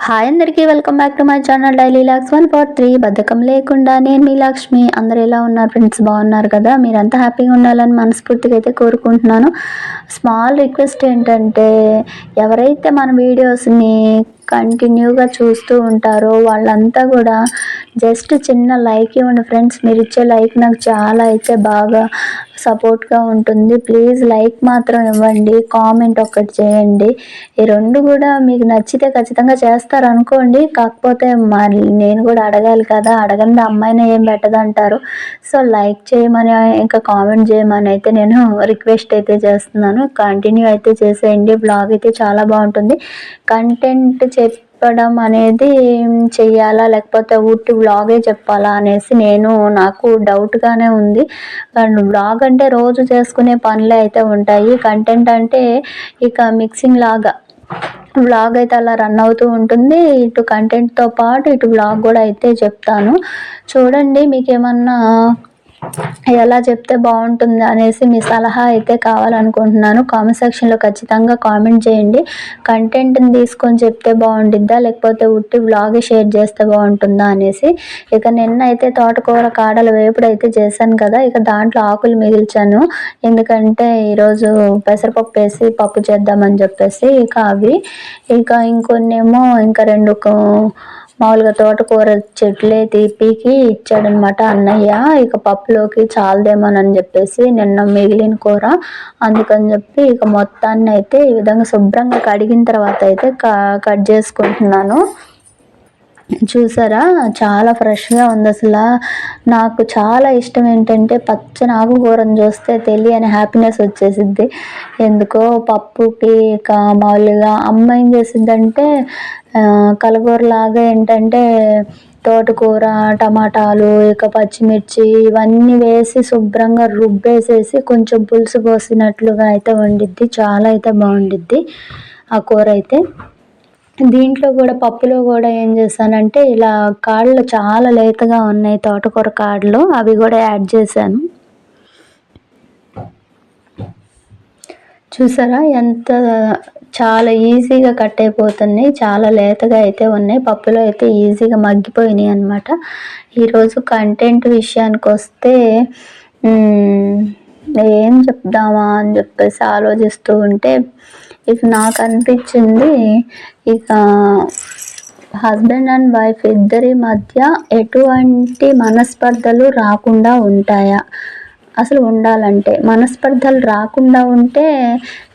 Hi అందరికీ welcome back to my channel daily vlogs one four three బద్ధకం లేకుండా నేను మీ లక్ష్మి. అందరు ఎలా ఉన్నారు ఫ్రెండ్స్ బాగున్నారు కదా? మీరంతా హ్యాపీగా ఉండాలని మనస్ఫూర్తిగా అయితే కోరుకుంటున్నాను. స్మాల్ రిక్వెస్ట్ ఏంటంటే ఎవరైతే మన వీడియోస్ని కంటిన్యూగా చూస్తూ ఉంటారో వాళ్ళంతా కూడా జస్ట్ చిన్న లైక్ ఇవ్వండి ఫ్రెండ్స్ మీరు ఇచ్చే లైక్ నాకు చాలా అయితే బాగా సపోర్ట్గా ఉంటుంది. ప్లీజ్ లైక్ మాత్రం ఇవ్వండి. కామెంట్ ఒకటి చేయండి. ఈ రెండు కూడా మీకు నచ్చితే ఖచ్చితంగా చేస్తారు అనుకోండి కాకపోతే మరి నేను కూడా అడగాలి కదా. అడగండి అమ్మాయిని ఏం పెట్టదంటారు. సో లైక్ చేయమని ఇంకా కామెంట్ చేయమని అయితే నేను రిక్వెస్ట్ అయితే చేస్తున్నాను. కంటిన్యూ అయితే చేసేయండి. బ్లాగ్ అయితే చాలా బాగుంటుంది. కంటెంట్ చెప్పడం అనేది చెయ్యాలా? లేకపోతే ఊటి వ్లాగే చెప్పాలా అనేసి నేను నాకు డౌట్గానే ఉంది. కానీ వ్లాగ్ అంటే రోజు చేసుకునే పనులే అయితే ఉంటాయి. కంటెంట్ అంటే ఇక మిక్సింగ్ లాగా వ్లాగ్ అయితే అలా రన్ అవుతూ ఉంటుంది. ఇటు కంటెంట్తో పాటు ఇటు వ్లాగ్ కూడా అయితే చెప్తాను. చూడండి మీకు ఏమన్నా ఎలా చెప్తే బాగుంటుంది అనేసి మీ సలహా అయితే కావాలనుకుంటున్నాను. కామెంట్ సెక్షన్లో ఖచ్చితంగా కామెంట్ చేయండి. కంటెంట్ని తీసుకొని చెప్తే బాగుంటుందా? లేకపోతే ఉట్టి బ్లాగ్ షేర్ చేస్తే బాగుంటుందా అనేసి. ఇక నిన్న అయితే తోటకూర కాడల వేపుడు అయితే చేశాను కదా ఇక దాంట్లో ఆకులు మిగిల్చాను. ఎందుకంటే ఈరోజు పెసరపప్పు వేసి పప్పు చేద్దామని చెప్పేసి ఇక అవి. ఇక ఇంకొన్నేమో ఇంకా రెండు మామూలుగా తోటకూర చెట్లే తీపికి ఇచ్చాడనమాట అన్నయ్య. ఇక పప్పులోకి చాలదేమోనని చెప్పేసి నిన్న మిగిలిన కూర. అందుకని చెప్పి ఇక మొత్తాన్ని అయితే ఈ విధంగా శుభ్రంగా కడిగిన తర్వాత అయితే కట్ చేసుకుంటున్నాను. చూసారా? చాలా ఫ్రెష్గా ఉంది అసలు. నాకు చాలా ఇష్టం ఏంటంటే పచ్చని ఆకుకూరను చూస్తే తెలియని హ్యాపీనెస్ వచ్చేసిద్ది. ఎందుకో పప్పుకి ఇక మామూలుగా అమ్మ ఏం చేసిందంటే కలగూరలాగా ఏంటంటే తోటకూర టమాటాలు ఇక పచ్చిమిర్చి ఇవన్నీ వేసి శుభ్రంగా రుబ్బేసేసి కొంచెం పులుసు పోసినట్లుగా అయితే వండిద్ది. చాలా అయితే బాగుండిద్ది ఆ కూర అయితే. దీంట్లో కూడా పప్పులో కూడా ఏం చేశానంటే ఇలా కాళ్ళు చాలా లేతగా ఉన్నాయి తోటకూర కాళ్ళు అవి కూడా యాడ్ చేశాను. చూసారా ఎంత చాలా ఈజీగా కట్ అయిపోతున్నాయి చాలా లేతగా అయితే ఉన్నాయి పప్పులో అయితే ఈజీగా మగ్గిపోయినాయి అనమాట ఈరోజు కంటెంట్ విషయానికి వస్తే ఏం చెప్దామా అని చెప్పేసి ఆలోచిస్తూ ఉంటే ఇక నాకు అనిపించింది ఇక హస్బెండ్ అండ్ వైఫ్ ఇద్దరి మధ్య ఎటువంటి మనస్పర్ధలు రాకుండా ఉంటాయా? అసలు ఉండాలంటే మనస్పర్ధలు రాకుండా ఉంటే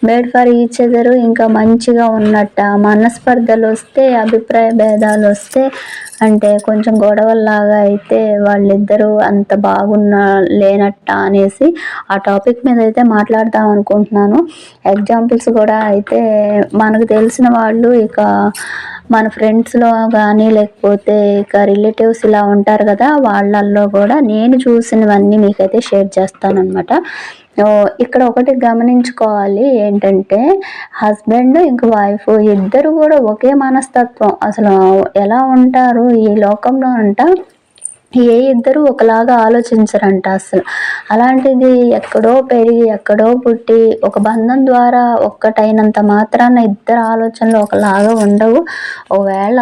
మేడ్ ఫర్ ఈచ్ అదర్ ఇంకా మంచిగా ఉన్నట్ట. మనస్పర్ధలు వస్తే అభిప్రాయ భేదాలు వస్తే అంటే కొంచెం గొడవల్లాగా అయితే వాళ్ళిద్దరూ అంత బాగున్న లేనట్ట అనేసి ఆ టాపిక్ మీద అయితే మాట్లాడదాం అనుకుంటున్నాను. ఎగ్జాంపుల్స్ కూడా అయితే మనకు తెలిసిన వాళ్ళు ఇక మన ఫ్రెండ్స్లో కానీ లేకపోతే ఇక రిలేటివ్స్ ఇలా ఉంటారు కదా వాళ్ళల్లో కూడా నేను చూసినవన్నీ మీకైతే షేర్ చేస్తానన్నమాట. ఇక్కడ ఒకటి గమనించుకోవాలి ఏంటంటే హస్బెండ్ ఇంక వైఫ్ ఇద్దరు కూడా ఒకే మనస్తత్వం. అసలు ఎలా ఉంటారు ఈ లోకంలో అంట ఏ ఇద్దరు ఒకలాగా ఆలోచించరంట అసలు. అలాంటిది ఎక్కడో పెరిగి ఎక్కడో పుట్టి ఒక బంధం ద్వారా ఒక్కటైనంత మాత్రాన ఇద్దరు ఆలోచనలు ఒకలాగా ఉండవు. ఒకవేళ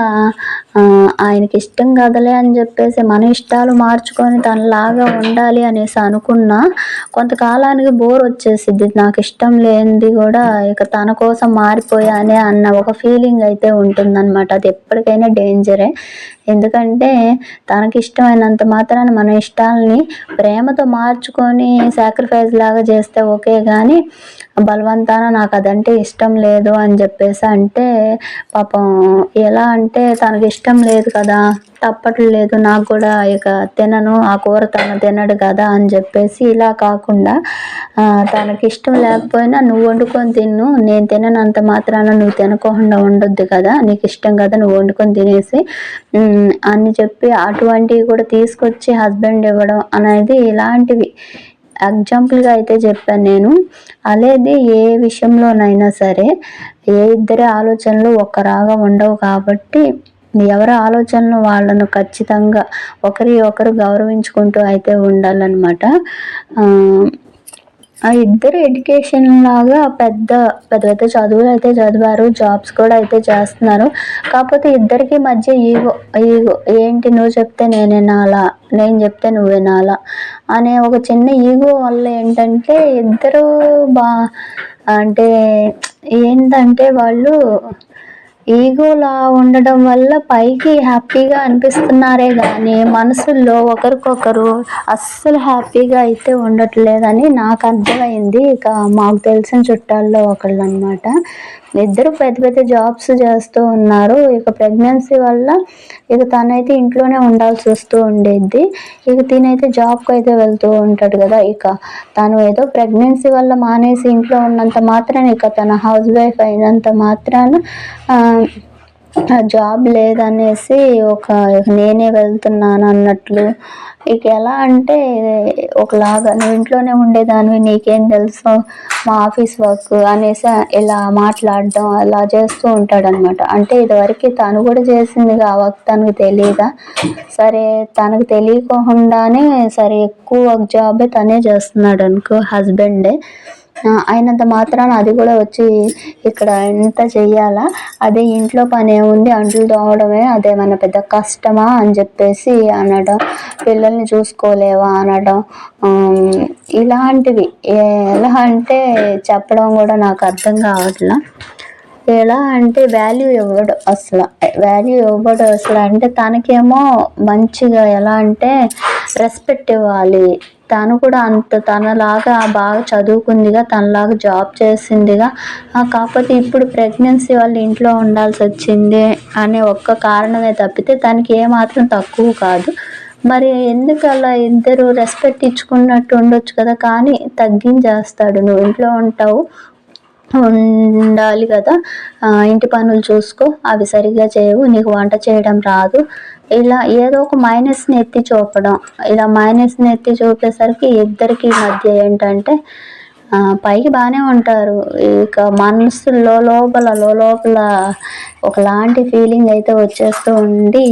ఆయనకి ఇష్టం కదలే అని చెప్పేసి మన ఇష్టాలు మార్చుకొని తనలాగా ఉండాలి అనేసి అనుకున్నా కొంతకాలానికి బోర్ వచ్చేసిద్ది. నాకు ఇష్టం లేనిది కూడా ఇక తన కోసం మారిపోయానే అన్న ఒక ఫీలింగ్ అయితే ఉంటుందన్నమాట. అది ఎప్పటికైనా డేంజరే. ఎందుకంటే తనకి ఇష్టమైనంత మాత్రాన మన ఇష్టాలని ప్రేమతో మార్చుకొని సాక్రిఫైస్ లాగా చేస్తే ఓకే కానీ బలవంతాన నాకు అదంటే ఇష్టం లేదు అని చెప్పేసి అంటే పాపం ఎలా అంటే తనకి ఇష్టం లేదు కదా తప్పట్లేదు నాకు కూడా ఇక తినను ఆ కూర తను తినడు కదా అని చెప్పేసి ఇలా కాకుండా తనకి ఇష్టం లేకపోయినా నువ్వు వండుకొని తిన్ను నేను తిననంత మాత్రాన నువ్వు తినకుండా ఉండొద్దు కదా నీకు ఇష్టం కదా నువ్వు వండుకొని తినేసి అని చెప్పి అటువంటివి కూడా తీసుకొచ్చి హస్బెండ్ ఇవ్వడం అనేది ఇలాంటివి. ఎగ్జాంపుల్గా అయితే చెప్పాను నేను. అలాగే ఏ విషయంలోనైనా సరే ఏ ఇద్దరి ఆలోచనలు ఒకరాగా ఉండవు కాబట్టి ఎవరి ఆలోచనలు వాళ్ళను ఖచ్చితంగా ఒకరి ఒకరు గౌరవించుకుంటూ అయితే ఉండాలన్నమాట. ఆ ఇద్దరు ఎడ్యుకేషన్ లాగా పెద్ద పెద్ద పెద్ద చదువులు అయితే చదివారు జాబ్స్ కూడా అయితే చేస్తున్నారు. కాకపోతే ఇద్దరికి మధ్య ఈగో ఈగో ఏంటి నువ్వు చెప్తే నేను వినాలా నేను చెప్తే నువ్వు వినాలా అనే ఒక చిన్న ఈగో వల్ల ఏంటంటే ఇద్దరు బా అంటే ఏంటంటే వాళ్ళు ఈగోలా ఉండడం వల్ల పైకి హ్యాపీగా అనిపిస్తున్నారే కానీ మనసుల్లో ఒకరికొకరు అస్సలు హ్యాపీగా అయితే ఉండట్లేదని నాకు అర్థమైంది. ఇక మాకు తెలిసిన చుట్టాల్లో ఒకళ్ళు అనమాట ఇద్దరు పెద్ద పెద్ద జాబ్స్ చేస్తూ ఉన్నారు. ఇక ప్రెగ్నెన్సీ వల్ల ఇక తనైతే ఇంట్లోనే ఉండాల్సి వస్తూ ఉండేది. ఇక తినైతే జాబ్కి అయితే వెళ్తూ ఉంటాడు కదా. ఇక తను ఏదో ప్రెగ్నెన్సీ వల్ల మానేసి ఇంట్లో ఉన్నంత మాత్రాన ఇక తన హౌస్ వైఫ్ అయినంత మాత్రాన జాబ్ లేదనేసి ఒక నేనే వెళ్తున్నాను అన్నట్లు ఇక ఎలా అంటే ఒకలాగా నువ్వు ఇంట్లోనే ఉండేదానివి నీకేం తెలుసు మా ఆఫీస్ వర్క్ అనేసి ఇలా మాట్లాడడం అలా చేస్తూ ఉంటాడనమాట అంటే ఇదివరకు తను కూడా చేసింది ఆ వర్క్ తనకు తెలియదా సరే తనకు తెలియకుండానే సరే ఎక్కువ వర్క్ జాబే తనే చేస్తున్నాడు అనుకో హస్బెండే. అయినంత మాత్రాన అది కూడా వచ్చి ఇక్కడ ఎంత చెయ్యాలా? అదే ఇంట్లో పని ఏముంది అంట్లు తోమడమే అదేమన్నా పెద్ద కష్టమా అని చెప్పేసి అనడం పిల్లల్ని చూసుకోలేవా అనడం ఇలాంటివి. ఎలా అంటే చెప్పడం కూడా నాకు అర్థం కావట్లా. ఎలా అంటే వాల్యూ ఇవ్వడు అసలు. వాల్యూ ఇవ్వడు అసలు అంటే తనకేమో మంచిగా ఎలా అంటే రెస్పెక్ట్ ఇవ్వాలి. తను కూడా అంత తనలాగా బాగా చదువుకుందిగా తనలాగా జాబ్ చేసిందిగా. కాకపోతే ఇప్పుడు ప్రెగ్నెన్సీ వల్ల ఇంట్లో ఉండాల్సి వచ్చింది అనే ఒక్క కారణమే తప్పితే తనకి ఏమాత్రం తక్కువ కాదు. మరి ఎందుకు అలా ఇద్దరు రెస్పెక్ట్ ఇచ్చుకున్నట్టు ఉండొచ్చు కదా? కానీ తగ్గించేస్తాడు. నువ్వు ఇంట్లో ఉంటావు ఉండాలి కదా. ఇంటి పనులు చూసుకో అవి సరిగ్గా చేయవు నీకు వంట చేయడం రాదు. ఇలా ఏదో ఒక మైనస్ని ఎత్తి చూపడం. ఇలా మైనస్ని ఎత్తి చూపేసరికి ఇద్దరికి మధ్య ఏంటంటే పైకి బాగానే ఉంటారు. ఇక మనసులో లోపల లోపల ఒకలాంటి ఫీలింగ్ అయితే వచ్చేస్తూ ఉండి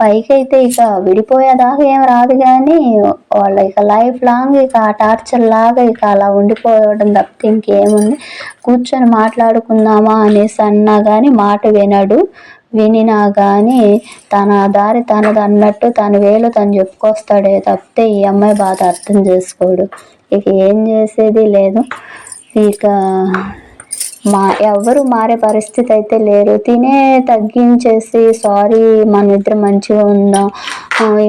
పైకి అయితే ఇక విడిపోయేదాకా ఏం రాదు కానీ వాళ్ళ ఇక లైఫ్ లాంగ్ ఇక ఆ టార్చర్ లాగా ఇక అలా ఉండిపోవడం తప్పితే ఇంకేముంది? కూర్చొని మాట్లాడుకుందామా అనేసి అన్నా కానీ మాట వినడు. వినినా కానీ తన దారి తనది అన్నట్టు తన వేలు తను చెప్పుకొస్తాడే తప్పితే ఈ అమ్మాయి బాధ అర్థం చేసుకోడు. ఇక ఏం చేసేది లేదు. ఇక మా ఎవ్వరు మారే పరిస్థితి అయితే లేరు తినే తగ్గించేసి సారీ మన ఇద్దరు మంచిగా ఉందాం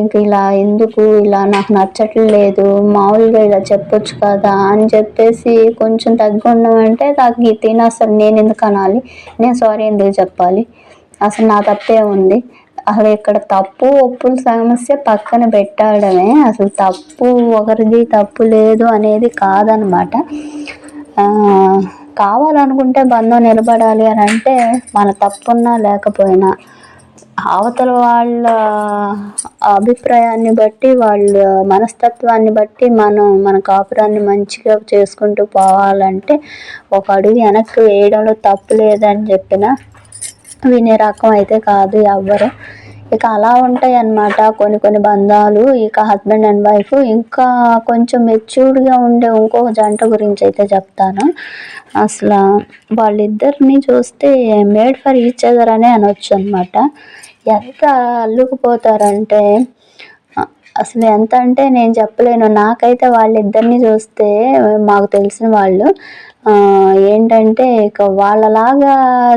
ఇంక ఇలా ఎందుకు? ఇలా నాకు నచ్చట్లేదు. మామూలుగా ఇలా చెప్పొచ్చు కదా అని చెప్పేసి కొంచెం తగ్గి ఉండమంటే తగ్గి తిన అసలు నేను ఎందుకు అనాలి? నేను సారీ ఎందుకు చెప్పాలి? అసలు నా తప్పే ఉంది. అసలు ఇక్కడ తప్పు ఒప్పుల సమస్య పక్కన పెట్టడమే. అసలు తప్పు ఒకరిది తప్పు లేదు అనేది కాదనమాట. కావాలనుకుంటే బంధం నిలబడాలి అని అంటే మన తప్పున్నా లేకపోయినా అవతల వాళ్ళ అభిప్రాయాన్ని బట్టి వాళ్ళ మనస్తత్వాన్ని బట్టి మనం మన కాపురాన్ని మంచిగా చేసుకుంటూ పోవాలంటే ఒక అడుగు వెనక్కి వేయడంలో తప్పు లేదని చెప్పిన వినే రకం అయితే కాదు ఎవ్వరు. ఇక అలా ఉంటాయి అన్నమాట కొన్ని కొన్ని బంధాలు. ఇక హస్బెండ్ అండ్ వైఫ్ ఇంకా కొంచెం మెచ్యూర్డ్గా ఉండే ఇంకొక జంట గురించి అయితే చెప్తాను. అసలు వాళ్ళిద్దరిని చూస్తే మేడ్ ఫర్ ఈచ్ అదర్ అనే అనొచ్చు అనమాట ఎంత అల్లుకుపోతారంటే అసలు ఎంత అంటే నేను చెప్పలేను. నాకైతే వాళ్ళిద్దరిని చూస్తే మాకు తెలిసిన వాళ్ళు ఏంటంటే ఇక వాళ్ళలాగా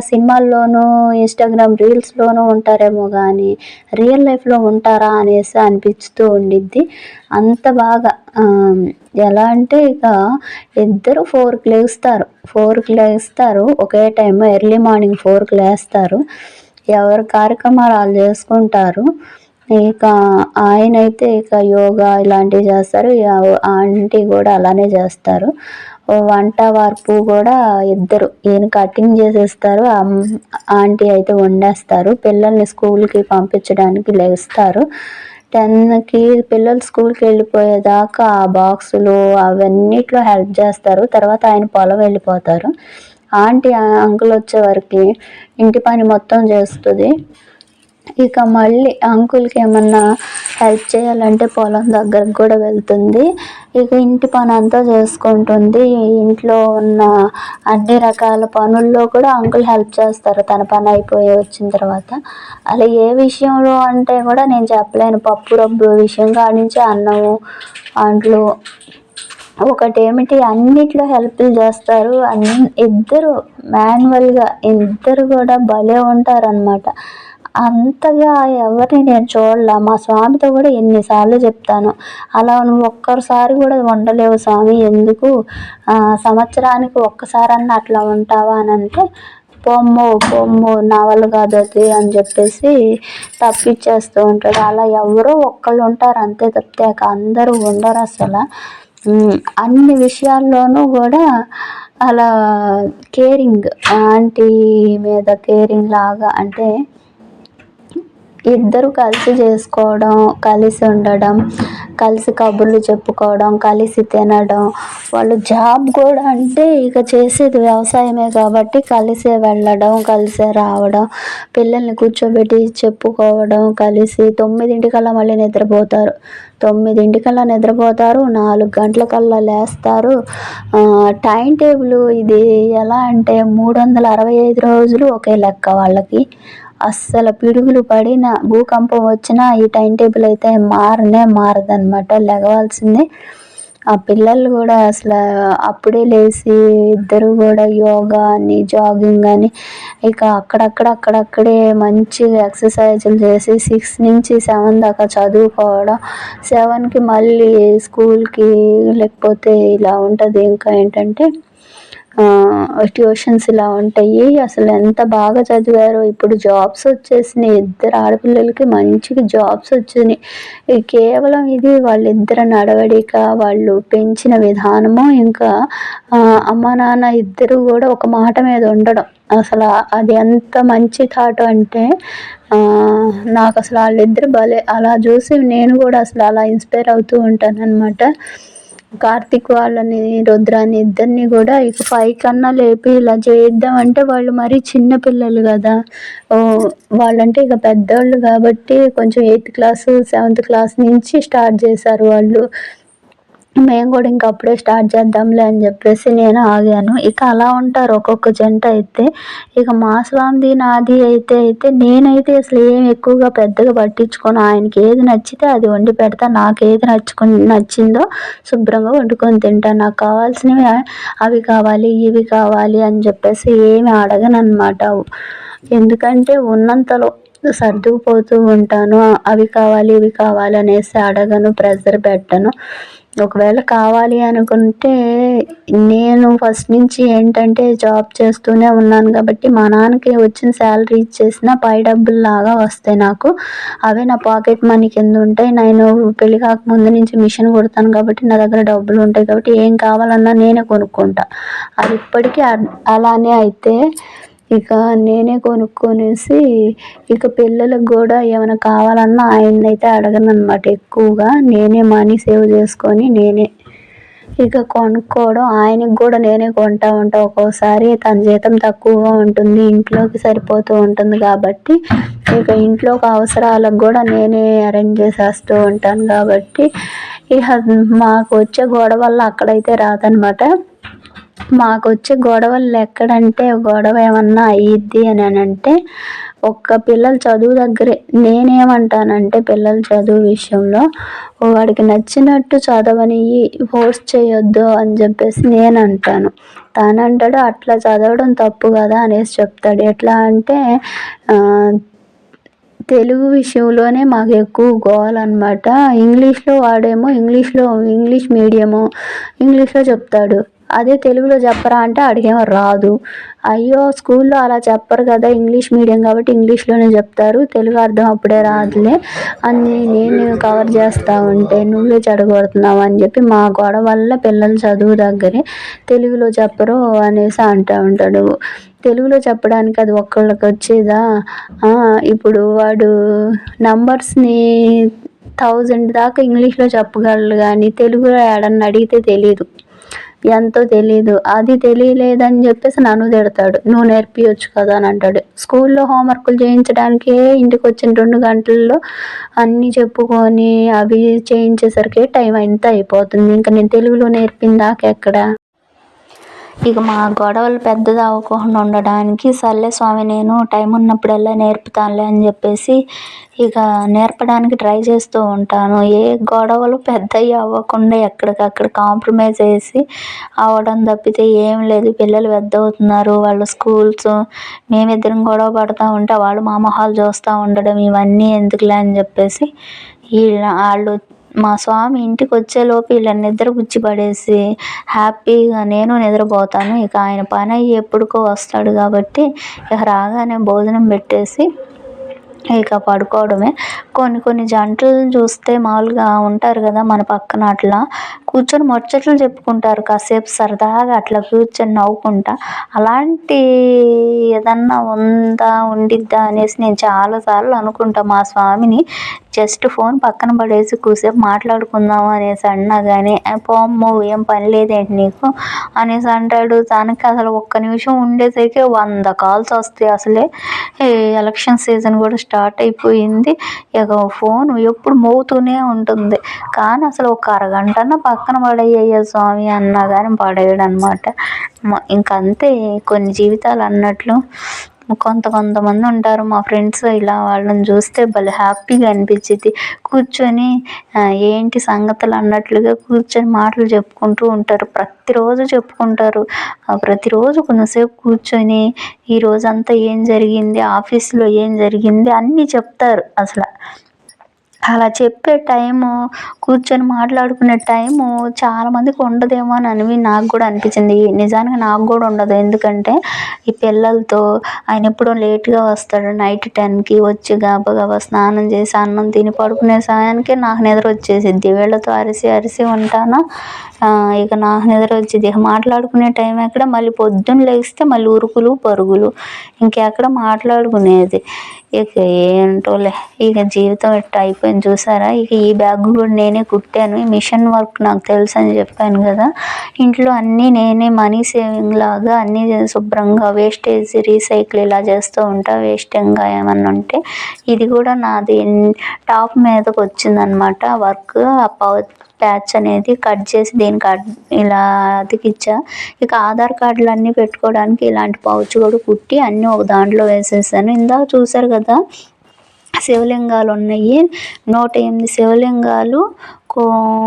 సినిమాల్లోనూ ఇన్స్టాగ్రామ్ రీల్స్లోనూ ఉంటారేమో కానీ రియల్ లైఫ్లో ఉంటారా అనేసి అనిపిస్తూ ఉండిద్ది. అంత బాగా ఎలా అంటే ఇక ఇద్దరు ఫోర్కి లేస్తారు. ఫోర్కి లేస్తారు. ఒకే టైం ఎర్లీ మార్నింగ్ ఫోర్కి లేస్తారు. ఎవరి కార్యక్రమాలు వాళ్ళు చేసుకుంటారు. ఇక ఆయన అయితే ఇక యోగా ఇలాంటివి చేస్తారు. ఆంటీ కూడా అలానే చేస్తారు. వంట వార్పు కూడా ఇద్దరు. ఈయన కటింగ్ చేసేస్తారు ఆంటీ అయితే వండేస్తారు. పిల్లల్ని స్కూల్కి పంపించడానికి లేస్తారు. టెన్కి పిల్లలు స్కూల్కి వెళ్ళిపోయేదాకా ఆ బాక్సులు అవన్నిట్లో హెల్ప్ చేస్తారు. తర్వాత ఆయన పొలం వెళ్ళిపోతారు. ఆంటీ అంకుల్ వచ్చే వరకు ఇంటి పని మొత్తం చేస్తుంది. ఇక మళ్ళీ అంకుల్కి ఏమన్నా హెల్ప్ చేయాలంటే పొలం దగ్గరకు కూడా వెళ్తుంది. ఇక ఇంటి పని అంతా చేసుకుంటుంది. ఇంట్లో ఉన్న అన్ని రకాల పనుల్లో కూడా అంకుల్ హెల్ప్ చేస్తారు. తన పని అయిపోయి వచ్చిన తర్వాత. అలా ఏ విషయంలో అంటే కూడా నేను చెప్పలేను. పప్పు రబ్బు విషయం కానించి అన్నము అంట్లు ఒకటి ఏమిటి అన్నిట్లో హెల్ప్లు చేస్తారు. అన్ని ఇద్దరు మాన్యువల్గా ఇద్దరు కూడా భలే ఉంటారనమాట అంతగా ఎవరిని నేను చూడలే. మా స్వామితో కూడా ఎన్నిసార్లు చెప్తాను. అలా నువ్వు ఒక్కసారి కూడా ఉండలేవు స్వామి. ఎందుకు? సంవత్సరానికి ఒక్కసారన్నా అట్లా ఉంటావా అని అంటే పొమ్ము పొమ్ము నా వల్ల కాదు అది అని చెప్పేసి తప్పిచ్చేస్తూ ఉంటాడు. అలా ఎవరో ఒక్కళ్ళు ఉంటారు అంతే తప్పితే అందరూ ఉండరు అసలు. అన్ని విషయాల్లోనూ కూడా అలా కేరింగ్ ఆంటీ మీద కేరింగ్ లాగా అంటే ఇద్దరు కలిసి చేసుకోవడం కలిసి ఉండడం కలిసి కబుర్లు చెప్పుకోవడం కలిసి తినడం. వాళ్ళు జాబ్ కూడా అంటే ఇక చేసేది వ్యవసాయమే కాబట్టి కలిసే వెళ్ళడం కలిసే రావడం పిల్లల్ని కూర్చోబెట్టి చెప్పుకోవడం కలిసి తొమ్మిదింటికల్లా మళ్ళీ నిద్రపోతారు. తొమ్మిదింటికల్లా నిద్రపోతారు నాలుగు గంటలకల్లా లేస్తారు. టైం టేబుల్ ఇది ఎలా అంటే మూడు వందల అరవై ఐదు రోజులు ఒకే లెక్క వాళ్ళకి. అస్సలు పిడుగులు పడిన భూకంపం వచ్చినా ఈ టైం టేబుల్ అయితే మారనే మారదనమాట లెగవాల్సిందే. ఆ పిల్లలు కూడా అసలు అప్పుడే లేచి ఇద్దరు కూడా యోగా అని జాగింగ్ అని ఇక అక్కడక్కడ అక్కడక్కడే మంచిగా ఎక్సర్సైజులు చేసి సిక్స్ నుంచి సెవెన్ దాకా చదువుకోవడం సెవెన్కి మళ్ళీ స్కూల్కి లేకపోతే ఇలా ఉంటుంది. ఇంకా ఏంటంటే ట్యూషన్స్ ఇలా ఉంటాయి. అసలు ఎంత బాగా చదివారో. ఇప్పుడు జాబ్స్ వచ్చేసినాయి. ఇద్దరు ఆడపిల్లలకి మంచిగా జాబ్స్ వచ్చినాయి. కేవలం ఇది వాళ్ళిద్దరు నడవడిక వాళ్ళు పెంచిన విధానము ఇంకా అమ్మ నాన్న ఇద్దరు కూడా ఒక మాట మీద ఉండడం. అసలు అది ఎంత మంచి థాట్ అంటే నాకు అసలు వాళ్ళిద్దరు భలే అలా చూసి నేను కూడా అసలు అలా ఇన్స్పైర్ అవుతూ ఉంటాను అనమాట కార్తిక్ వాళ్ళని రుద్రాని ఇద్దరిని కూడా ఇక ఫైవ్ కన్నా లేపి ఇలా చేద్దాం అంటే వాళ్ళు మరీ చిన్న పిల్లలు కదా. వాళ్ళంటే ఇక పెద్దోళ్ళు కాబట్టి కొంచెం ఎయిత్ క్లాస్ సెవెంత్ క్లాస్ నుంచి స్టార్ట్ చేశారు వాళ్ళు. మేము కూడా ఇంక అప్పుడే స్టార్ట్ చేద్దాంలే అని చెప్పేసి నేను ఆగాను. ఇక అలా ఉంటారు ఒక్కొక్క జంట అయితే. ఇక మా స్వామిది నాది అయితే అయితే నేనైతే అసలు ఏం ఎక్కువగా పెద్దగా పట్టించుకోను. ఆయనకి ఏది నచ్చితే అది వండి పెడతా. నాకు ఏది నచ్చుకుని నచ్చిందో శుభ్రంగా వండుకొని తింటాను నాకు కావాల్సినవి అవి కావాలి ఇవి కావాలి అని చెప్పేసి ఏమి అడగను అనమాట ఎందుకంటే ఉన్నంతలో సర్దుకుపోతూ ఉంటాను. అవి కావాలి ఇవి కావాలి అనేసి అడగను ప్రెజర్ పెట్టను. ఒకవేళ కావాలి అనుకుంటే నేను ఫస్ట్ నుంచి ఏంటంటే జాబ్ చేస్తూనే ఉన్నాను కాబట్టి మా నాన్నకి వచ్చిన శాలరీ ఇచ్చేసిన పై డబ్బులు లాగా వస్తాయి నాకు. అవే నా పాకెట్ మనీ కింద ఉంటాయి. నేను పెళ్ళి కాకముందు నుంచి మిషన్ కుడతాను కాబట్టి నా దగ్గర డబ్బులు ఉంటాయి కాబట్టి ఏం కావాలన్నా నేనే కొనుక్కుంటా. అది ఇప్పటికీ అలానే అయితే ఇక నేనే కొనుక్కొనేసి ఇక పిల్లలకు కూడా ఏమైనా కావాలన్నా ఆయన్నైతే అడగను అనమాట ఎక్కువగా. నేనే మనీ సేవ్ చేసుకొని నేనే ఇక కొనుక్కోవడం ఆయనకి కూడా నేనే కొంటా ఉంటా. ఒక్కోసారి తన జీతం తక్కువగా ఉంటుంది ఇంట్లోకి సరిపోతూ ఉంటుంది కాబట్టి ఇక ఇంట్లోకి అవసరాలకు కూడా నేనే అరేంజ్ చేసేస్తూ ఉంటాను కాబట్టి ఇక మాకు వచ్చే గొడవల్లో అక్కడైతే రాదనమాట మాకు వచ్చే గొడవలు ఎక్కడంటే గొడవ ఏమన్నా అయ్యిద్ది అని అంటే ఒక్క పిల్లల చదువు దగ్గరే. నేనేమంటానంటే పిల్లల చదువు విషయంలో వాడికి నచ్చినట్టు చదవని ఫోర్స్ చేయొద్దు అని చెప్పేసి నేను అంటాను తానంటాడు అట్లా చదవడం తప్పు కదా అనేసి చెప్తాడు. ఎట్లా అంటే తెలుగు విషయంలోనే మాకు ఎక్కువ గోల్ అనమాట ఇంగ్లీష్లో వాడేమో ఇంగ్లీష్లో ఇంగ్లీష్ మీడియము ఇంగ్లీష్లో చెప్తాడు. అదే తెలుగులో చెప్పరా అంటే అడిగేమో రాదు. అయ్యో స్కూల్లో అలా చెప్పరు కదా ఇంగ్లీష్ మీడియం కాబట్టి ఇంగ్లీష్లోనే చెప్తారు. తెలుగు అర్థం అప్పుడే రాదులే. అని నేను కవర్ చేస్తూ ఉంటే నువ్వే చెడగొడుతున్నావు అని చెప్పి మా గొడవ వల్ల పిల్లలు చదువు దగ్గరే తెలుగులో చెప్పరు అనేసి అంటూ ఉంటాడు. తెలుగులో చెప్పడానికి అది ఒక్కళ్ళకి వచ్చేదా? ఇప్పుడు వాడు నంబర్స్ని థౌజండ్ దాకా ఇంగ్లీష్లో చెప్పగలరు కానీ తెలుగులో ఏడన్నా అడిగితే తెలియదు ఎంతో తెలియదు అది తెలియలేదని చెప్పేసి నన్ను తిడతాడు. నువ్వు నేర్పించచ్చు కదా అని అంటాడు. స్కూల్లో హోంవర్క్లు చేయించడానికే ఇంటికి వచ్చిన రెండు గంటల్లో అన్నీ చెప్పుకొని అవి చేయించేసరికి టైం ఎంత అయిపోతుంది? ఇంకా నేను తెలుగులో నేర్పిన దాకా ఎక్కడ? ఇక మా గొడవలు పెద్దది అవ్వకుండా ఉండడానికి సర్లే స్వామి నేను టైం ఉన్నప్పుడల్లా నేర్పుతానులే అని చెప్పేసి ఇక నేర్పడానికి ట్రై చేస్తూ ఉంటాను. ఏ గొడవలు పెద్దవి అవ్వకుండా ఎక్కడికక్కడ కాంప్రమైజ్ చేసి అవ్వడం తప్పితే ఏం లేదు. పిల్లలు పెద్ద అవుతున్నారు. వాళ్ళ స్కూల్స్ మేమిద్దరం గొడవ పడుతూ ఉంటే వాళ్ళు మా మొహాలు చూస్తూ ఉండడం ఇవన్నీ ఎందుకులే అని చెప్పేసి వీళ్ళ వాళ్ళు మా స్వామి ఇంటికి వచ్చేలోపు వీళ్ళని నిద్ర గుచ్చిపడేసి హ్యాపీగా నేను నిద్రపోతాను. ఇక ఆయన పని అయ్యి ఎప్పుడుకో వస్తాడు కాబట్టి ఇక రాగానే భోజనం పెట్టేసి ఇక పడుకోవడమే. కొన్ని కొన్ని జంటలను చూస్తే మామూలుగా ఉంటారు కదా మన పక్కన అట్లా. కూర్చొని ముచ్చట్లు చెప్పుకుంటారు కాసేపు సరదాగా అట్లా కూర్చొని నవ్వుకుంటా. అలాంటి ఏదన్నా ఉందా ఉండిద్దా అనేసి నేను చాలాసార్లు అనుకుంటా మా స్వామిని. జస్ట్ ఫోన్ పక్కన పడేసి కూసేపు మాట్లాడుకుందాం అనేసి అన్నా కానీ పోమ్ము ఏం పని లేదేంటి నీకు? అనేసి అంటాడు. తనకి అసలు ఒక్క నిమిషం ఉండేసరికి వంద కాల్స్ వస్తాయి అసలే. ఎలక్షన్ సీజన్ కూడా స్టార్ట్ స్టార్ట్ అయిపోయింది. ఇక ఫోన్ ఎప్పుడు మోగుతూనే ఉంటుంది. కానీ అసలు ఒక అరగంటన పక్కన పడేయ్యా స్వామి అన్నా కానీ పడేయడు అనమాట ఇంకంతే కొన్ని జీవితాలు అన్నట్లు. కొంత కొంతమంది ఉంటారు. మా ఫ్రెండ్స్ ఇలా వాళ్ళని చూస్తే భలే హ్యాపీగా అనిపించింది కూర్చొని ఏంటి సంగతులు అన్నట్లుగా కూర్చొని మాటలు చెప్పుకుంటూ ఉంటారు. ప్రతిరోజు చెప్పుకుంటారు. ప్రతిరోజు కొంతసేపు కూర్చొని ఈ రోజంతా ఏం జరిగింది? ఆఫీస్లో ఏం జరిగింది? అన్నీ చెప్తారు అసలు. అలా చెప్పే టైము కూర్చొని మాట్లాడుకునే టైము చాలామందికి ఉండదేమో అని అని నాకు కూడా అనిపించింది. నిజానికి నాకు కూడా ఉండదు. ఎందుకంటే ఈ పిల్లలతో ఆయన ఎప్పుడో లేట్గా వస్తాడు. నైట్ టెన్కి వచ్చి గబగబా స్నానం చేసి అన్నం తిని పడుకునే సమయానికి నాకు నిద్ర వచ్చేసిద్ది. వీళ్ళతో అరిసి అరిసి ఉంటాను? ఇక నాకు నిద్ర వచ్చింది ఇక మాట్లాడుకునే టైం ఎక్కడ? మళ్ళీ పొద్దున్న లేస్తే మళ్ళీ ఉరుకులు పరుగులు ఇంకెక్కడ మాట్లాడుకునేది. ఇక ఏంటోలే ఇక జీవితం ఇట్ట అయిపోయింది చూసారా? ఇక ఈ బ్యాగ్ కూడా నేనే కుట్టాను. ఈ మిషన్ వర్క్ నాకు తెలుసు అని చెప్పాను కదా. ఇంట్లో అన్నీ నేనే మనీ సేవింగ్ లాగా అన్నీ శుభ్రంగా వేస్టేజ్ రీసైకిల్ ఇలా చేస్తూ ఉంటా. వేస్టింగ్గా ఏమన్నా ఉంటే ఇది కూడా నాది టాప్ మీదకి వచ్చిందనమాట వర్క్ ఆ ప్యాచ్ అనేది కట్ చేసి దీని కార్డ్ ఇలా అతికిచ్చా ఇక ఆధార్ కార్డులు అన్నీ పెట్టుకోవడానికి ఇలాంటి పౌచ్ కూడా కుట్టి అన్నీ ఒక దాంట్లో వేసేసాను. ఇందాక చూసారు కదా శివలింగాలు ఉన్నాయి. నూట ఎనిమిది శివలింగాలు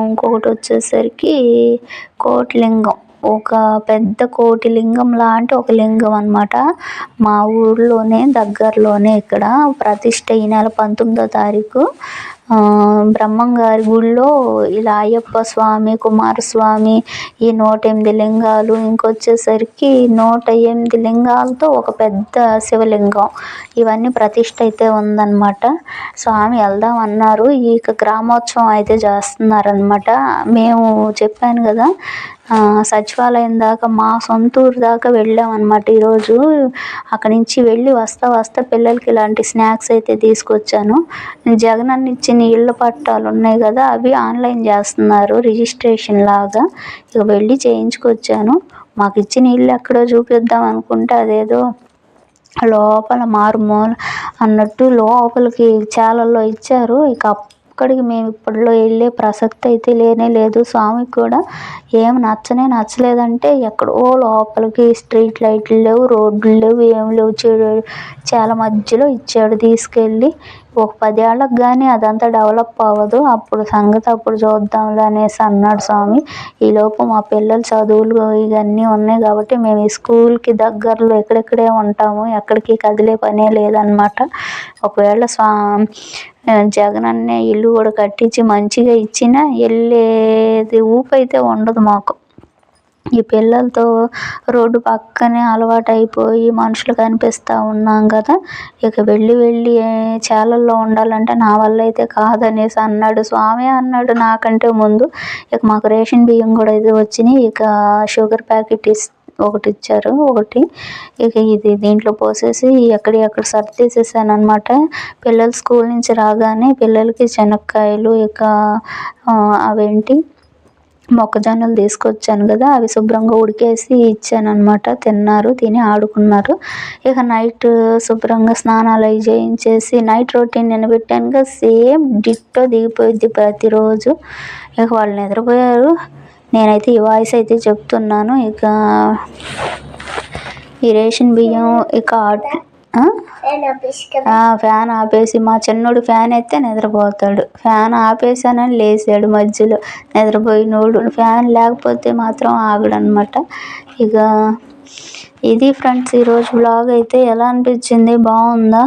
ఇంకొకటి వచ్చేసరికి కోటిలింగం ఒక పెద్ద కోటి లింగం లాంటి ఒక లింగం అనమాట మా ఊర్లోనే దగ్గరలోనే ఇక్కడ ప్రతిష్ట ఈ నెల పంతొమ్మిదో తారీఖు. బ్రహ్మంగారి గుడిలో ఇలా అయ్యప్ప స్వామి కుమారస్వామి ఈ నూట ఎనిమిది లింగాలు ఇంకొచ్చేసరికి నూట ఎనిమిది లింగాలతో ఒక పెద్ద శివలింగం ఇవన్నీ ప్రతిష్ట అయితే ఉందన్నమాట. స్వామి వెళ్దాం అన్నారు. ఈ గ్రామోత్సవం అయితే చేస్తున్నారనమాట మేము చెప్పాను కదా సచివాలయం దాకా మా సొంత ఊరు దాకా వెళ్ళామన్నమాట ఈరోజు. అక్కడి నుంచి వెళ్ళి వస్తా వస్తా పిల్లలకి ఇలాంటి స్నాక్స్ అయితే తీసుకొచ్చాను. జగన్ అన్న ఇచ్చిన ఇళ్ళ పట్టాలు ఉన్నాయి కదా అవి ఆన్లైన్ చేస్తున్నారు రిజిస్ట్రేషన్ లాగా. ఇక వెళ్ళి చేయించుకొచ్చాను. మాకు ఇచ్చిన ఇల్లు ఎక్కడో చూపిద్దాం అనుకుంటే అదేదో లోపల మారుమూల అన్నట్టు లోపలికి చాలల్లో ఇచ్చారు. ఇక అక్కడికి మేము ఇప్పట్లో వెళ్ళే ప్రసక్తి అయితే లేనే లేదు. స్వామికి కూడా ఏం నచ్చనే నచ్చలేదంటే ఎక్కడో లోపలికి స్ట్రీట్ లైట్లు లేవు రోడ్లు లేవు ఏం లేవు. చాలా మధ్యలో ఇచ్చాడు తీసుకెళ్ళి. ఒక పదేళ్ళకి కానీ అదంతా డెవలప్ అవ్వదు. అప్పుడు సంగతి అప్పుడు చూద్దాంలే అనేసి అన్నాడు స్వామి. ఈలోపు మా పిల్లలు చదువులు ఇవన్నీ ఉన్నాయి కాబట్టి మేము ఈ స్కూల్కి దగ్గరలో ఎక్కడెక్కడే ఉంటాము. ఎక్కడికి కదిలే పనే లేదనమాట ఒకవేళ స్వా జగన్ అన్నే ఇల్లు కూడా కట్టించి మంచిగా ఇచ్చినా వెళ్ళేది ఊపైతే ఉండదు మాకు. ఈ పిల్లలతో రోడ్డు పక్కనే అలవాటు అయిపోయి మనుషులు కనిపిస్తూ ఉన్నాం కదా. ఇక వెళ్ళి వెళ్ళి చేలల్లో ఉండాలంటే నా వల్ల అయితే కాదనేసి అన్నాడు. స్వామి అన్నాడు నాకంటే ముందు. ఇక మాకు రేషన్ బియ్యం కూడా ఇది వచ్చినాయి. ఇక షుగర్ ప్యాకెట్ ఇస్ ఒకటి ఇచ్చారు ఒకటి. ఇక ఇది దీంట్లో పోసేసి ఎక్కడి అక్కడ సర్దేసేసాను అనమాట పిల్లలు స్కూల్ నుంచి రాగానే పిల్లలకి శనక్కాయలు ఇక అవేంటి? మొక్కజొన్నలు తీసుకొచ్చాను కదా అవి శుభ్రంగా ఉడికేసి ఇచ్చాను అనమాట తిన్నారు తిని ఆడుకున్నారు. ఇక నైట్ శుభ్రంగా స్నానాలు అవి చేయించేసి నైట్ రొటీన్ నేను పెట్టానుగా సేమ్ డిట్టో దిగిపోయిద్ది ప్రతిరోజు. ఇక వాళ్ళు నిద్రపోయారు. నేనైతే ఈ వాయిస్ అయితే చెప్తున్నాను. ఇక ఈ రేషన్ బియ్యం ఇక ఆట్- ఫ్యాన్ ఆపేసి మా చిన్నోడు ఫ్యాన్ అయితే నిద్రపోతాడు. ఫ్యాన్ ఆపేసానని లేచాడు మధ్యలో. నిద్రపోయినోడు ఫ్యాన్ లేకపోతే మాత్రం ఆగడనమాట. ఇక ఇది ఫ్రెండ్స్ ఈరోజు బ్లాగ్ అయితే ఎలా అనిపించింది? బాగుందా?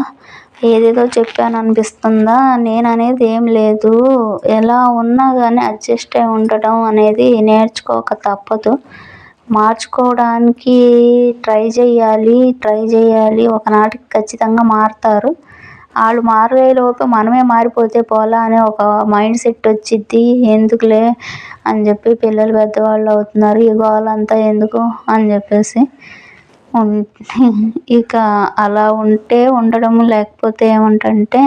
ఏదేదో చెప్పాను అనిపిస్తుందా? నేను అనేది ఏం లేదు. ఎలా ఉన్నా కానీ అడ్జస్ట్ అయి ఉండటం అనేది నేర్చుకోక తప్పదు. మార్చుకోవడానికి ట్రై చేయాలి ట్రై చేయాలి. ఒకనాటికి ఖచ్చితంగా మారుతారు. వాళ్ళు మారేలోపు మనమే మారిపోతే పోలా అనే ఒక మైండ్ సెట్ వచ్చిద్ది. ఎందుకులే అని చెప్పి పిల్లలు పెద్దవాళ్ళు అవుతున్నారు. ఈ గోలంతా ఎందుకు అని చెప్పేసి ఉం- ఇక అలా ఉంటే ఉండడం లేకపోతే ఏమంటంటే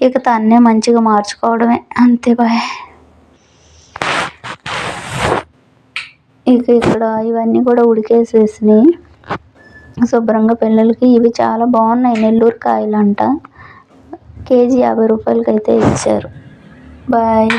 ఇక తన్నే మంచిగా మార్చుకోవడమే. అంతే బాయ్. ఇక ఇక్కడ ఇవన్నీ కూడా ఉడికేసేసినాయి. శుభ్రంగా పిల్లలకి ఇవి చాలా బాగున్నాయి. నెల్లూరు కాయలు అంట కేజీ యాభై రూపాయలకైతే ఇచ్చారు. బాయ్.